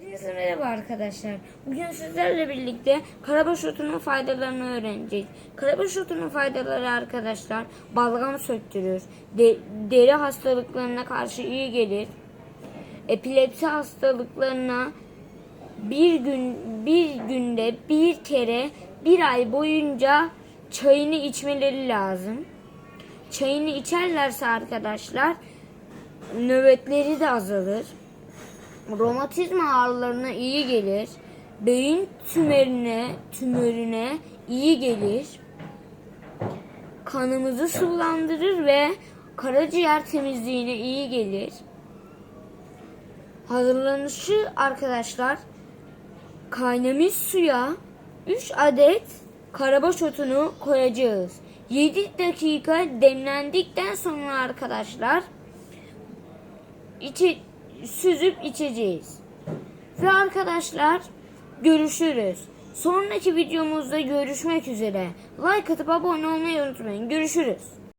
Hepinize merhaba arkadaşlar. Bugün sizlerle birlikte karabaş otunun faydalarını öğreneceğiz. Karabaş otunun faydaları arkadaşlar balgam söktürür, de- deri hastalıklarına karşı iyi gelir, epilepsi hastalıklarına bir gün bir günde bir kere bir ay boyunca çayını içmeleri lazım. Çayını içerlerse arkadaşlar nöbetleri de azalır romatizma ağrılarına iyi gelir. Beyin tümörüne, tümörüne iyi gelir. Kanımızı sulandırır ve karaciğer temizliğine iyi gelir. Hazırlanışı arkadaşlar kaynamış suya 3 adet karabaş otunu koyacağız. 7 dakika demlendikten sonra arkadaşlar içi, süzüp içeceğiz. Ve arkadaşlar görüşürüz. Sonraki videomuzda görüşmek üzere. Like atıp abone olmayı unutmayın. Görüşürüz.